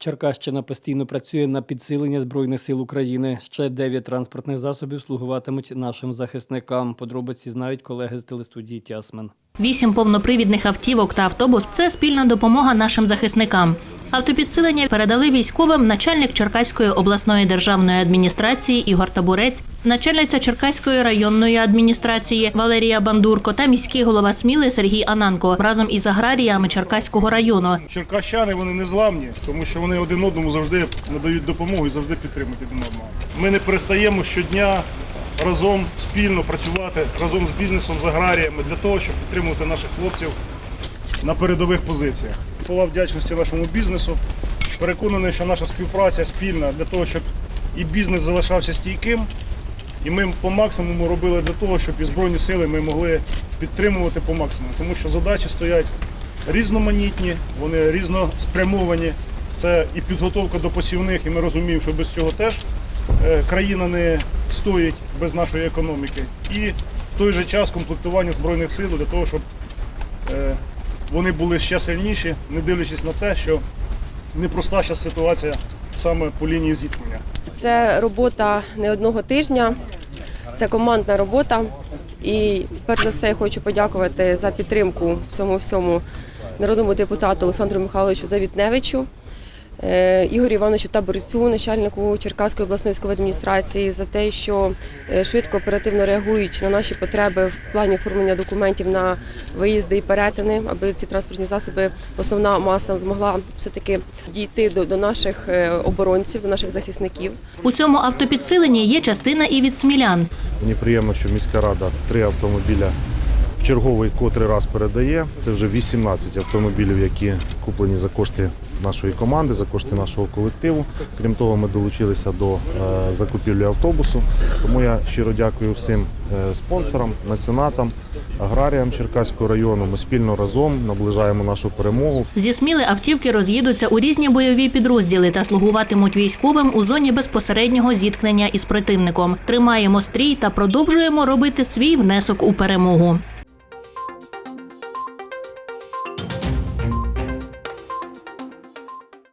Черкащина постійно працює на підсилення збройних сил України. Ще дев'ять транспортних засобів слугуватимуть нашим захисникам. Подробиці знають колеги з телестудії Тясмен. Вісім повнопривідних автівок та автобус це спільна допомога нашим захисникам. Автопідсилення передали військовим начальник Черкаської обласної державної адміністрації Ігор Табурець, начальниця Черкаської районної адміністрації Валерія Бандурко та міський голова Сміли Сергій Ананко разом із аграріями Черкаського району. Черкащани вони не зламні, тому що вони один одному завжди надають допомогу і завжди підтримують один одного. Ми не перестаємо щодня разом спільно працювати разом з бізнесом, з аграріями для того, щоб підтримувати наших хлопців на передових позиціях. Слова вдячності нашому бізнесу. Переконаний, що наша співпраця спільна для того, щоб і бізнес залишався стійким, і ми по максимуму робили для того, щоб і збройні сили ми могли підтримувати по максимуму, тому що задачі стоять різноманітні, вони різноспрямовані. Це і підготовка до посівних, і ми розуміємо, що без цього теж е, країна не стоїть без нашої економіки. І в той же час комплектування збройних сил для того, щоб е, вони були ще сильніші, не дивлячись на те, що непроста зараз ситуація саме по лінії зіткнення. Це робота не одного тижня, це командна робота. І перш за все я хочу подякувати за підтримку цьому всьому народному депутату Олександру Михайловичу Завітневичу, Ігорю Івановичу Таборцю, начальнику Черкаської обласної військової адміністрації, за те, що е, швидко оперативно реагують на наші потреби в плані оформлення документів на виїзди і перетини, аби ці транспортні засоби, основна маса змогла все-таки дійти до, до наших е, оборонців, до наших захисників. У цьому автопідсиленні є частина і від смілян. Мені приємно, що міська рада три автомобіля черговий котрий раз передає. Це вже 18 автомобілів, які куплені за кошти нашої команди, за кошти нашого колективу. Крім того, ми долучилися до е, закупівлі автобусу. Тому я щиро дякую всім е, спонсорам, меценатам, аграріям Черкаського району. Ми спільно разом наближаємо нашу перемогу. Зі Сміли автівки роз'їдуться у різні бойові підрозділи та слугуватимуть військовим у зоні безпосереднього зіткнення із противником. Тримаємо стрій та продовжуємо робити свій внесок у перемогу.